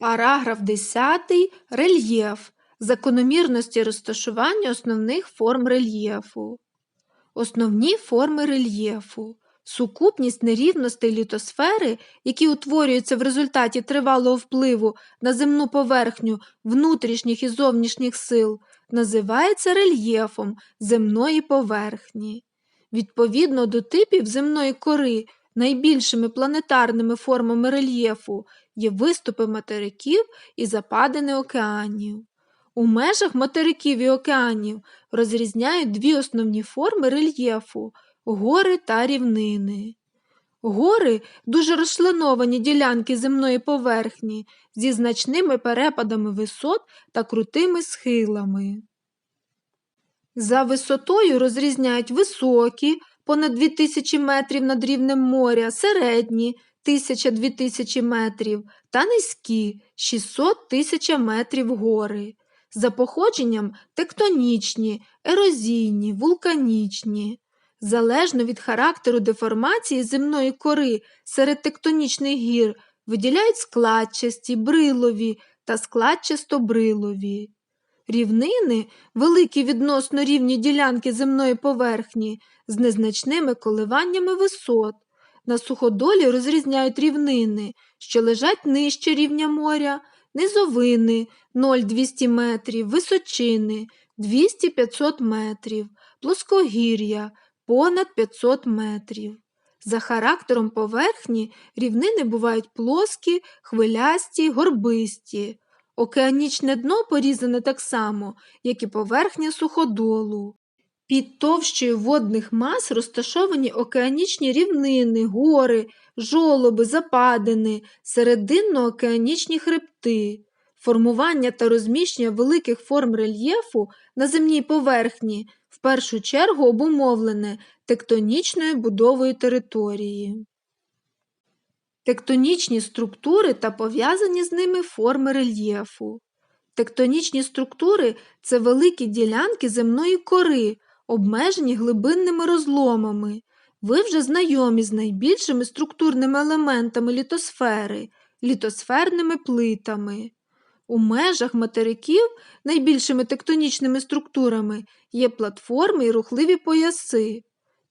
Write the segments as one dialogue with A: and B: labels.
A: Параграф 10. Рельєф. Закономірності розташування основних форм рельєфу. Основні форми рельєфу. Сукупність нерівностей літосфери, які утворюються в результаті тривалого впливу на земну поверхню внутрішніх і зовнішніх сил, називається рельєфом земної поверхні. Відповідно до типів земної кори, найбільшими планетарними формами рельєфу є виступи материків і западини океанів. У межах материків і океанів розрізняють дві основні форми рельєфу гори та рівнини. Гори дуже розчленовані ділянки земної поверхні зі значними перепадами висот та крутими схилами. За висотою розрізняють високі, понад 2000 метрів над рівнем моря, середні 1000-2000 метрів та низькі 600 тисяч метрів гори. За походженням тектонічні, ерозійні, вулканічні. Залежно від характеру деформації земної кори серед тектонічних гір виділяють складчасті, брилові та складчасто-брилові. Рівнини великі відносно рівні ділянки земної поверхні з незначними коливаннями висот. На суходолі розрізняють рівнини, що лежать нижче рівня моря, низовини 0,200 метрів, височини 200-500 метрів, плоскогір'я понад 500 метрів. За характером поверхні рівнини бувають плоскі, хвилясті, горбисті. Океанічне дно порізане так само, як і поверхня суходолу. Під товщою водних мас розташовані океанічні рівнини, гори, жолоби, западини, серединно-океанічні хребти. Формування та розміщення великих форм рельєфу на земній поверхні в першу чергу обумовлене тектонічною будовою території. Тектонічні структури та пов'язані з ними форми рельєфу. Тектонічні структури це великі ділянки земної кори, обмежені глибинними розломами. Ви вже знайомі з найбільшими структурними елементами літосфери, літосферними плитами. У межах материків найбільшими тектонічними структурами є платформи і рухливі пояси.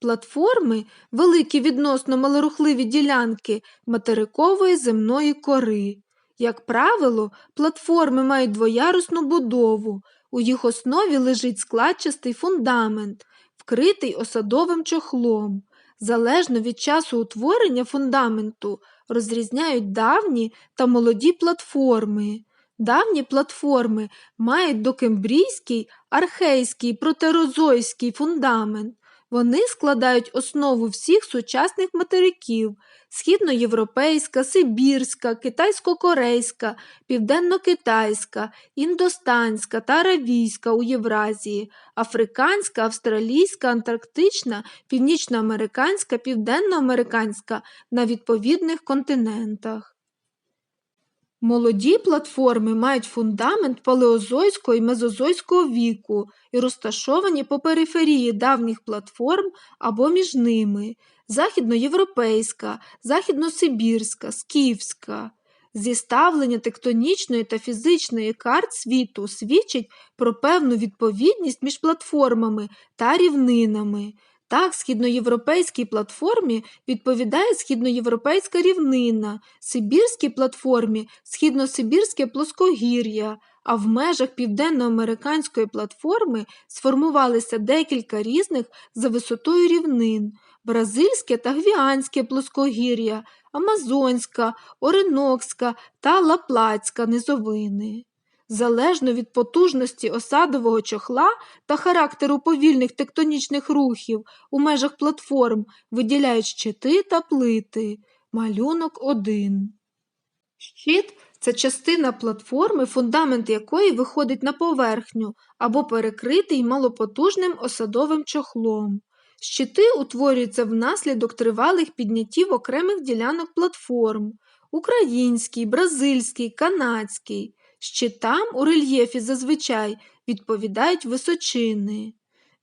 A: Платформи великі відносно малорухливі ділянки материкової земної кори. Як правило, платформи мають двоярусну будову, у їх основі лежить складчастий фундамент, вкритий осадовим чохлом. Залежно від часу утворення фундаменту розрізняють давні та молоді платформи. Давні платформи мають докембрійський, архейський, протерозойський фундамент. Вони складають основу всіх сучасних материків східноєвропейська, сибірська, китайсько-корейська, південно-китайська, індостанська та аравійська у Євразії, африканська, австралійська, антарктична, північноамериканська, південноамериканська на відповідних континентах. Молоді платформи мають фундамент палеозойського і мезозойського віку і розташовані по периферії давніх платформ або між ними західноєвропейська, західносибірська, скіфська. Зіставлення тектонічної та фізичної карт світу свідчить про певну відповідність між платформами та рівнинами. Так, східноєвропейській платформі відповідає східноєвропейська рівнина, Сибірській платформі східносибірське плоскогір'я, а в межах південноамериканської платформи сформувалися декілька різних за висотою рівнин бразильське та гвіанське плоскогір'я, Амазонська, Оренокська та Лаплацька низовини. Залежно від потужності осадового чохла та характеру повільних тектонічних рухів у межах платформ виділяють щити та плити. Малюнок 1. Щит це частина платформи, фундамент якої виходить на поверхню або перекритий малопотужним осадовим чохлом. Щити утворюються внаслідок тривалих підняттів окремих ділянок платформ український, бразильський, канадський. Щитам у рельєфі зазвичай відповідають височини.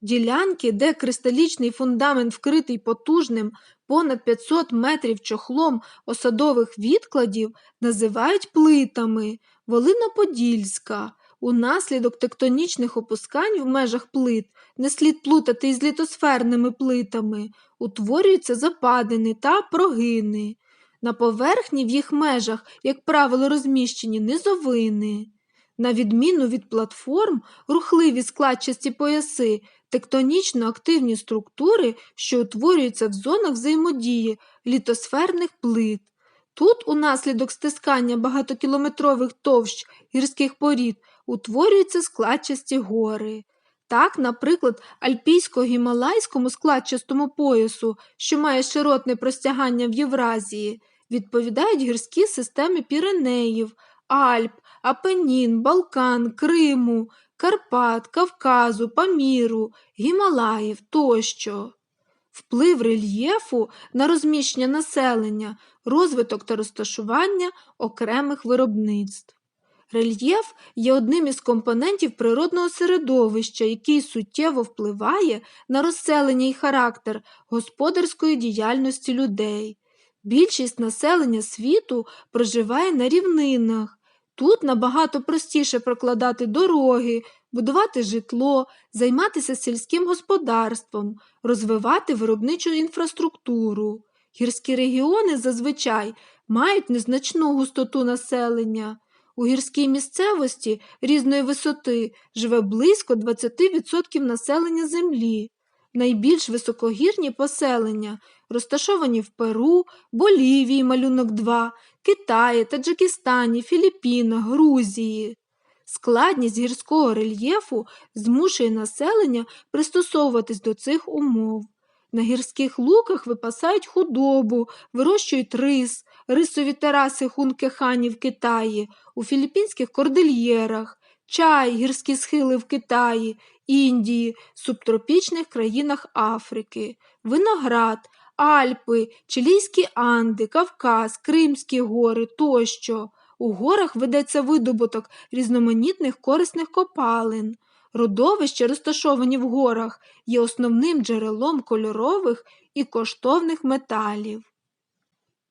A: Ділянки, де кристалічний фундамент вкритий потужним понад 500 метрів чохлом осадових відкладів називають плитами. Волиноподільська. Унаслідок тектонічних опускань в межах плит не слід плутати із літосферними плитами, утворюються западини та прогини. На поверхні в їх межах, як правило, розміщені низовини. На відміну від платформ, рухливі складчасті пояси, тектонічно активні структури, що утворюються в зонах взаємодії літосферних плит. Тут, унаслідок стискання багатокілометрових товщ гірських порід, утворюються складчасті гори. Так, наприклад, альпійсько-гімалайському складчастому поясу, що має широтне простягання в Євразії, відповідають гірські системи Піренеїв, Альп, Апенін, Балкан, Криму, Карпат, Кавказу, Паміру, Гімалаїв тощо. Вплив рельєфу на розміщення населення, розвиток та розташування окремих виробництв. Рельєф є одним із компонентів природного середовища, який суттєво впливає на розселення і характер господарської діяльності людей. Більшість населення світу проживає на рівнинах. Тут набагато простіше прокладати дороги, будувати житло, займатися сільським господарством, розвивати виробничу інфраструктуру. Гірські регіони зазвичай мають незначну густоту населення. У гірській місцевості різної висоти живе близько 20% населення землі. Найбільш високогірні поселення розташовані в Перу, Болівії, малюнок 2, Китаї, Таджикистані, Філіппінах, Грузії. Складність гірського рельєфу змушує населення пристосовуватись до цих умов. На гірських луках випасають худобу, вирощують рис, рисові тераси Хункехані в Китаї, у філіппінських кордильєрах, чай, гірські схили в Китаї, Індії, субтропічних країнах Африки, виноград, Альпи, Чилійські Анди, Кавказ, Кримські гори тощо. У горах ведеться видобуток різноманітних корисних копалин. Родовища, розташовані в горах, є основним джерелом кольорових і коштовних металів.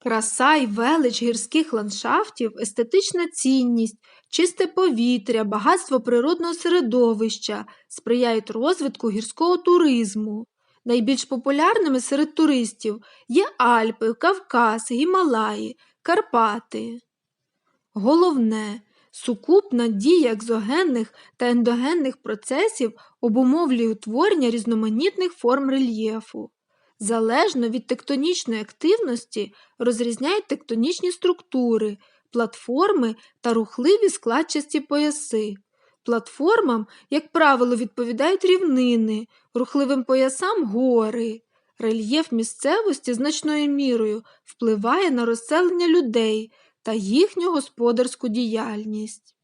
A: Краса й велич гірських ландшафтів, естетична цінність, чисте повітря, багатство природного середовища сприяють розвитку гірського туризму. Найбільш популярними серед туристів є Альпи, Кавказ, Гімалаї, Карпати. Головне, сукупна дія екзогенних та ендогенних процесів обумовлює утворення різноманітних форм рельєфу. Залежно від тектонічної активності розрізняють тектонічні структури, платформи та рухливі складчасті пояси. Платформам, як правило, відповідають рівнини, рухливим поясам гори. Рельєф місцевості значною мірою впливає на розселення людей та їхню господарську діяльність.